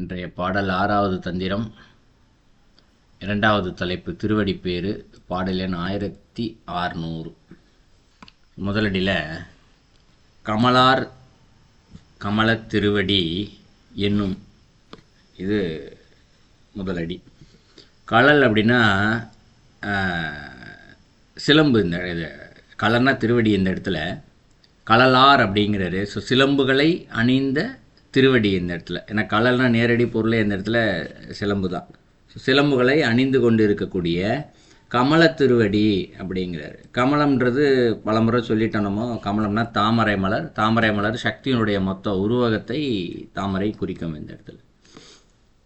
இன்றைய பாடல் ஆறாவது தந்திரம். இரண்டாவது தலைப்பு திருவடிப்பேறு பாடல் எண் ஆயிரத்தி ஆறுநூறு. முதலடியில் கமலார் கமல திருவடி என்னும் இது முதலடி. கலல் அப்படின்னா சிலம்பு இந்த இது கலர்னா திருவடி இந்த இடத்துல. களலார் அப்படிங்கிறாரு. ஸோ சிலம்புகளை அணிந்த திருவடி இந்த இடத்துல. ஏன்னா கழல்னா நேரடி பொருளே இந்த இடத்துல சிலம்பு தான். சிலம்புகளை அணிந்து கொண்டு இருக்கக்கூடிய கமல திருவடி அப்படிங்கிறாரு. கமலம்ன்றது பலமுறை சொல்லிட்டோம் நம்ம கமலம்னா தாமரை மலர். தாமரை மலர் சக்தியினுடைய மொத்த உருவகத்தை தாமரை குறிக்கும் இந்த இடத்துல.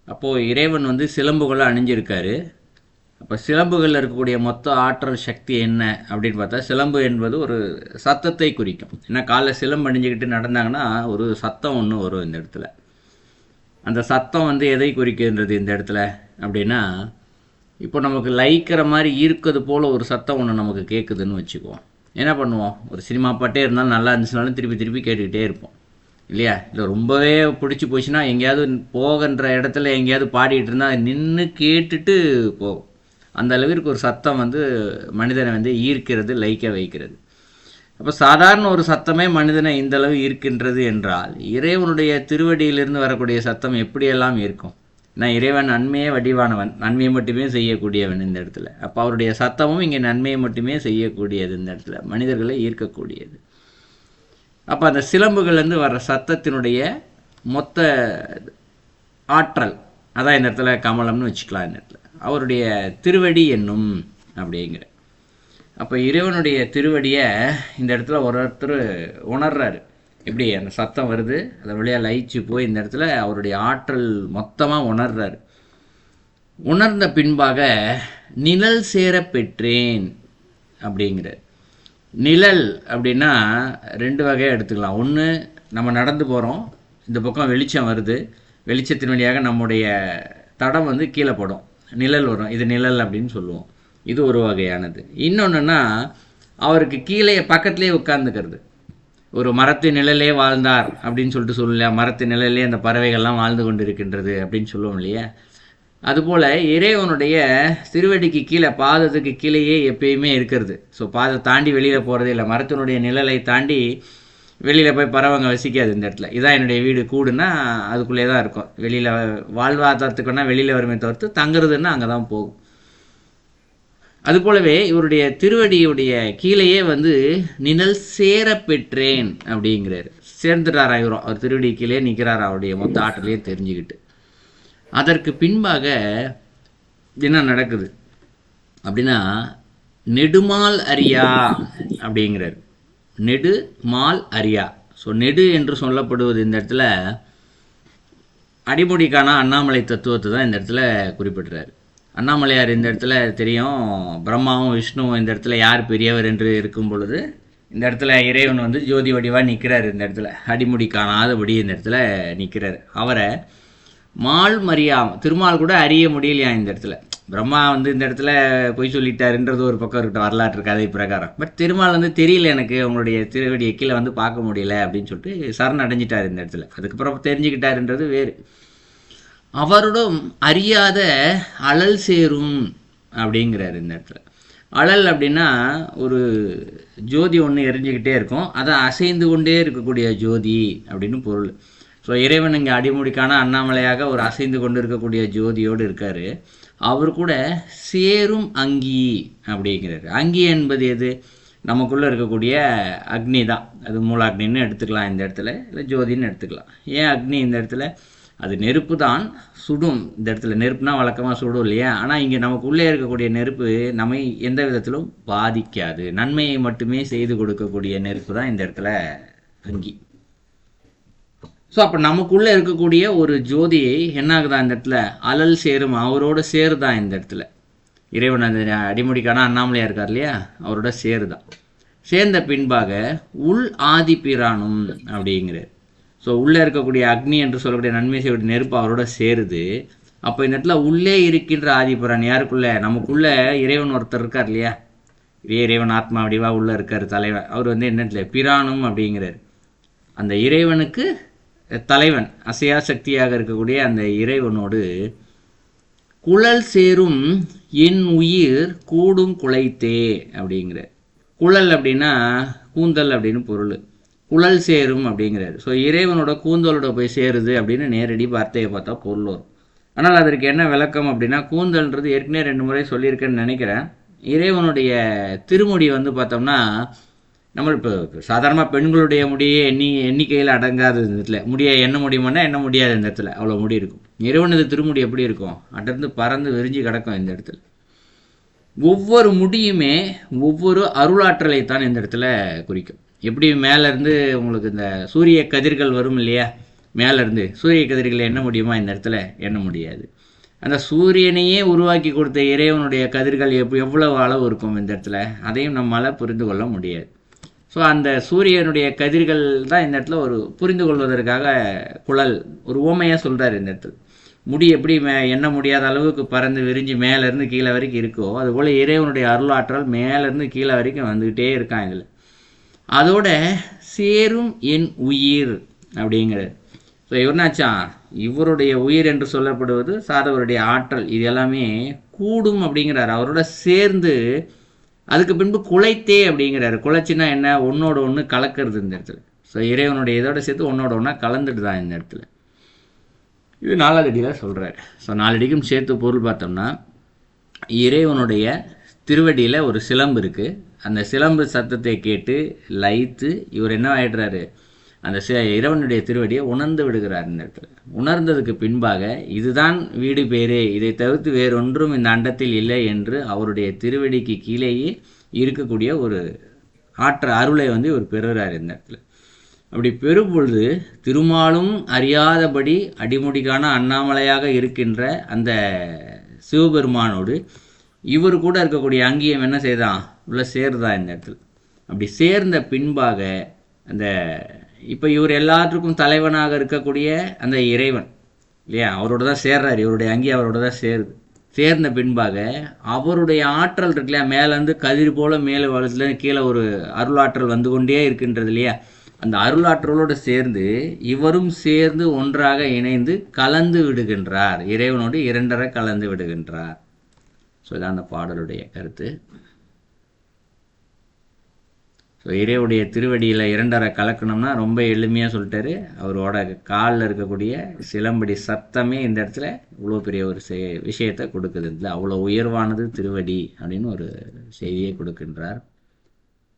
அப்போது இறைவன் வந்து சிலம்புகளை அணிஞ்சிருக்காரு. அப்போ சிலம்புகளில் இருக்கக்கூடிய மொத்த ஆற்றல் சக்தி என்ன அப்படின்னு பார்த்தா சிலம்பு என்பது ஒரு சத்தத்தை குறிக்கும். ஏன்னா காலைல சிலம்பு அணிஞ்சுக்கிட்டு நடந்தாங்கன்னா ஒரு சத்தம் ஒன்று வரும் இந்த இடத்துல. அந்த சத்தம் வந்து எதை குறிக்கின்றது இந்த இடத்துல அப்படின்னா இப்போ நமக்கு லைக்கிற மாதிரி ஈர்க்கிறது போல் ஒரு சத்தம் ஒன்று நமக்கு கேட்குதுன்னு வச்சுக்குவோம். என்ன பண்ணுவோம்? ஒரு சினிமா பாட்டே இருந்தாலும் நல்லா இருந்துச்சுனாலும் திருப்பி திருப்பி கேட்டுக்கிட்டே இருப்போம். இல்லையா? இல்லை ரொம்பவே பிடிச்சி போச்சுன்னா எங்கேயாவது போகின்ற இடத்துல எங்கேயாவது பாடிட்டு இருந்தால் நின்று கேட்டுட்டு போகும் அந்த அளவிற்கு ஒரு சத்தம் வந்து மனிதனை வந்து ஈர்க்கிறது லைக்க வைக்கிறது. அப்போ சாதாரண ஒரு சத்தமே மனிதனை இந்தளவு ஈர்க்கின்றது என்றால் இறைவனுடைய திருவடியிலிருந்து வரக்கூடிய சத்தம் எப்படியெல்லாம் இருக்கும்? நான் இறைவன் நன்மையே வடிவானவன் நன்மையை மட்டுமே செய்யக்கூடியவன் இந்த இடத்துல. அப்போ அவருடைய சத்தமும் இங்கே நன்மையை மட்டுமே செய்யக்கூடியது இந்த இடத்துல. மனிதர்களை ஈர்க்கக்கூடியது. அப்போ அந்த சிலம்புகள்லேருந்து வர சத்தத்தினுடைய மொத்த ஆற்றல் அதான் இந்த இடத்துல கமலம்னு வச்சுக்கலாம் இந்த இடத்துல. அவருடைய திருவடி என்னும் அப்படிங்கிற. அப்போ இறைவனுடைய திருவடியை இந்த இடத்துல ஒரு ஒருத்தர் உணர்றாரு. எப்படி அந்த சத்தம் வருது அதை வழியாக லயிச்சு போய் இந்த இடத்துல அவருடைய ஆற்றல் மொத்தமாக உணர்றாரு. உணர்ந்த பின்பாக நிழல் சேர பெற்றேன் அப்படிங்கிறார் நிழல் அப்படின்னா ரெண்டு வகையாக எடுத்துக்கலாம். ஒன்று நம்ம நடந்து போகிறோம் இந்த பக்கம் வெளிச்சம் வருது வெளிச்சத்தின் வழியாக நம்முடைய தடம் வந்து கீழே படும். நிழல் வரும். இது நிழல் அப்படின்னு சொல்லுவோம். இது ஒரு வகையானது. இன்னொன்றுன்னா அவருக்கு கீழே பக்கத்துலேயே உட்கார்ந்துக்கிறது. ஒரு மரத்து நிழலே வாழ்ந்தார் அப்படின்னு சொல்லிட்டு சொல்லலையா மரத்து நிழலே அந்த பறவைகள்லாம் வாழ்ந்து கொண்டு இருக்கின்றது அப்படின்னு சொல்லுவோம் இல்லையா? அதுபோல் இறைவனுடைய திருவடிக்கு கீழே பாதத்துக்கு கீழேயே எப்பயுமே இருக்கிறது. ஸோ பாதை தாண்டி வெளியில் போகிறது இல்லை. மரத்தினுடைய நிழலை தாண்டி வெளியில் போய் பறவைங்க வசிக்காது இந்த இடத்துல. இதான் என்னுடைய வீடு கூடுனா அதுக்குள்ளே தான் இருக்கும். வெளியில் வாழ்வாதாரத்துக்குன்னா வெளியில் வருமே தவிர்த்து தங்குறதுன்னா அங்கே தான் போகும் அதுபோலவே இவருடைய திருவடியுடைய கீழேயே வந்து நிழல் சேர பெற்றேன் அப்படிங்கிறாரு. சேர்ந்துட்டாரா இவரும்? அவர் திருவடி கீழே நிற்கிறாரா அவருடைய மொத்த ஆற்றலையே தெரிஞ்சுக்கிட்டு. அதற்கு பின்பாக என்ன நடக்குது? அப்படின்னா நெடுமால் அரியா அப்படிங்கிறார். நெடு மால் அரியா. ஸோ நெடு என்று சொல்லப்படுவது இந்த இடத்துல அடிமுடிக்கான அண்ணாமலை தத்துவத்தை தான் இந்த இடத்துல குறிப்பிடுறாரு. அண்ணாமலையார் இந்த இடத்துல தெரியும் பிரம்மாவும் விஷ்ணுவும் இந்த இடத்துல யார் பெரியவர் என்று இருக்கும் பொழுது இந்த இடத்துல இறைவன் வந்து ஜோதி வடிவாக நிற்கிறார் இந்த இடத்துல. அடிமுடி காணாதபடி இந்த இடத்துல நிற்கிறார் அவரை மால் மரியா திருமால் கூட அறிய முடியலையா இந்த இடத்துல? பிரம்மா வந்து இந்த இடத்துல பொய் சொல்லிட்டாருன்றது ஒரு பக்கம் இருக்கட்டும் வரலாற்று கதை பிரகாரம். பட் திருமால் வந்து தெரியல எனக்கு உங்களுடைய திருவடியை கீழே வந்து பார்க்க முடியல அப்படின்னு சொல்லிட்டு சரண் அடைஞ்சிட்டார் இந்த இடத்துல. அதுக்கப்புறம் தெரிஞ்சுக்கிட்டாருன்றது வேறு. அவரோடும் அறியாத அழல் சேரும் அப்படிங்கிறாரு இந்த இடத்துல. அழல் அப்படின்னா ஒரு ஜோதி ஒன்று எரிஞ்சுக்கிட்டே இருக்கும். அதை அசைந்து கொண்டே இருக்கக்கூடிய ஜோதி அப்படின்னு பொருள். ஸோ இறைவன் இங்கே அடிமுடிக்கான அண்ணாமலையாக ஒரு அசைந்து கொண்டு இருக்கக்கூடிய ஜோதியோடு இருக்கார். அவர் கூட சேரும் அங்கி அப்படிங்கிறார். அங்கி என்பது எது? நமக்குள்ளே இருக்கக்கூடிய அக்னி தான். அது மூலாக்னின்னு எடுத்துக்கலாம் இந்த இடத்துல இல்லை ஜோதின்னு எடுத்துக்கலாம். ஏன் அக்னி இந்த இடத்துல? அது நெருப்பு தான் சுடும். இந்த இடத்துல நெருப்புனா வழக்கமாக சுடும் இல்லையா? ஆனால் இங்கே நமக்குள்ளே இருக்கக்கூடிய நெருப்பு நம்மை எந்த விதத்திலும் பாதிக்காது. நன்மையை மட்டுமே செய்து கொடுக்கக்கூடிய நெருப்பு தான் இந்த இடத்துல அங்கி. ஸோ அப்போ நமக்குள்ளே இருக்கக்கூடிய ஒரு ஜோதியை என்ன ஆகுதா இந்த இடத்துல? அலல் சேரும் அவரோட சேருதான் இந்த இடத்துல? இறைவன் அந்த அடிமுடிக்கான அண்ணாமலையாக இருக்கார் இல்லையா? அவரோட சேருதான் சேர்ந்த பின்பாக உள் ஆதி பிரானும் அப்படிங்கிறார். ஸோ உள்ளே இருக்கக்கூடிய அக்னி என்று சொல்லக்கூடிய நன்மை செய்யக்கூடிய நெருப்பு அவரோட சேருது. அப்போ இந்த இடத்துல உள்ளே இருக்கின்ற ஆதிபுரான் யாருக்குள்ளே? நமக்குள்ளே இறைவன் ஒருத்தர் இருக்கார் இல்லையா? இறைவன் ஆத்மா அப்படிவா உள்ளே இருக்கார் தலைவன். அவர் வந்து என்ன இடத்துல? பிரானும் அப்படிங்கிறார். அந்த இறைவனுக்கு தலைவன் அசையா சக்தியாக இருக்கக்கூடிய அந்த இறைவனோடு குழல் சேரும் என் உயிர் கூடும் குலைத்தே அப்படிங்கிற குழல் அப்படின்னா கூந்தல் அப்படின்னு பொருள். குழல் சேரும் அப்படிங்கிறாரு. ஸோ இறைவனோட கூந்தலோட போய் சேருது அப்படின்னு நேரடி வார்த்தையை பார்த்தா பொருள் வரும். ஆனால் அதற்கு என்ன விளக்கம் அப்படின்னா கூந்தல்ன்றது ஏற்கனவே ரெண்டு முறை சொல்லியிருக்கேன்னு நினைக்கிறேன். இறைவனுடைய திருமுடி வந்து பார்த்தோம்னா நம்ம இப்போ சாதாரணமாக பெண்களுடைய முடியை எண்ணி எண்ணிக்கையில் அடங்காத இந்த இடத்துல. முடிய எண்ண முடியுமானா எண்ண முடியாது இந்த இடத்துல. அவ்வளோ முடி இருக்கும். இறைவனது திருமுடி எப்படி இருக்கும்? அடர்ந்து பறந்து விரிஞ்சு கிடக்கும் இந்த இடத்துல. ஒவ்வொரு முடியுமே ஒவ்வொரு அருளாற்றலை தான் இந்த இடத்துல குறிக்கும். எப்படி மேலேருந்து உங்களுக்கு இந்த சூரிய கதிர்கள் வரும் இல்லையா? மேலேருந்து சூரிய கதிர்களை எண்ண முடியுமா? இந்த இடத்துல எண்ண முடியாது. அந்த சூரியனையே உருவாக்கி கொடுத்த இறைவனுடைய கதிர்கள் எப் எவ்வளவு அளவு இருக்கும் இந்த இடத்துல? அதையும் நம்மளால் புரிந்து கொள்ள முடியாது. ஸோ அந்த சூரியனுடைய கதிர்கள் தான் இந்த இடத்துல ஒரு புரிந்து கொள்வதற்காக குழல் ஒரு ஓமையாக சொல்கிறார் இந்த இடத்துல. முடி எப்படி மே எண்ண முடியாத அளவுக்கு பறந்து விரிஞ்சு மேலேருந்து கீழே வரைக்கும் இருக்கோ அதுபோல் இறைவனுடைய அருளாற்றல் மேலேருந்து கீழே வரைக்கும் வந்துக்கிட்டே இருக்கான் இதில். அதோட சேரும் என் உயிர் அப்படிங்கிறது ஸோ இவர்னாச்சான் இவருடைய உயிர் என்று சொல்லப்படுவது சாதவருடைய ஆற்றல் இது எல்லாமே கூடும் அப்படிங்கிறார். அவரோட சேர்ந்து அதுக்கு பின்பு குலைத்தே அப்படிங்கிறாரு. குலைச்சின்னா என்ன? ஒன்னோட ஒன்று கலக்கிறது இந்த இடத்துல. ஸோ இறைவனுடைய இதோட சேர்த்து ஒன்னோட ஒன்றா கலந்துட்டு தான் இந்த இடத்துல. இது நாலடியில் சொல்கிறார் ஸோ நாலடிக்கும் சேர்த்து பொருள் பார்த்தோம்னா இறைவனுடைய திருவடியில் ஒரு சிலம்பு இருக்குது அந்த சிலம்பு சத்தத்தை கேட்டு லயித்து இவர் என்ன ஆயிடுறாரு? அந்த இறைவனுடைய திருவடியை உணர்ந்து விடுகிறார் இந்த இடத்துல. உணர்ந்ததுக்கு பின்பாக இதுதான் வீடு பேரே இதை தவிர்த்து வேறொன்றும் இந்த அண்டத்தில் இல்லை என்று அவருடைய திருவடிக்கு கீழேயே இருக்கக்கூடிய ஒரு ஆற்ற அருளை வந்து இவர் பெறுகிறார் இந்த இடத்துல. அப்படி பெறும்பொழுது திருமாலும் அறியாதபடி அடிமுடிக்கான அண்ணாமலையாக இருக்கின்ற அந்த சிவபெருமானோடு இவர் கூட இருக்கக்கூடிய அங்கீயம் என்ன செய்தான்? உள்ள சேருதா இந்த இடத்துல. அப்படி சேர்ந்த பின்பாக அந்த இப்போ இவர் எல்லாத்துக்கும் தலைவனாக இருக்கக்கூடிய அந்த இறைவன் இல்லையா? அவரோட தான் சேர்றாரு. இவருடைய அங்கி அவரோட தான் சேருது. சேர்ந்த பின்பாக அவருடைய ஆற்றல் இருக்கு இல்லையா? மேலேருந்து கதிர் போல மேலே வளத்துல கீழே ஒரு அருளாற்றல் வந்து கொண்டே இருக்கின்றது இல்லையா? அந்த அருளாற்றலோடு சேர்ந்து இவரும் சேர்ந்து ஒன்றாக இணைந்து கலந்து விடுகின்றார். இறைவனோடு இரண்டரை கலந்து விடுகின்றார். ஸோ இதான் அந்த பாடலுடைய கருத்து. ஸோ இறைவுடைய திருவடியில் இரண்டரை கலக்கணும்னா ரொம்ப எளிமையாக சொல்லிட்டாரு. அவரோட காலில் இருக்கக்கூடிய சிலம்படி சத்தமே இந்த இடத்துல இவ்வளோ பெரிய ஒரு செ விஷயத்தை கொடுக்குது. இதில் அவ்வளோ உயர்வானது திருவடி அப்படின்னு ஒரு செய்தியை கொடுக்கின்றார்.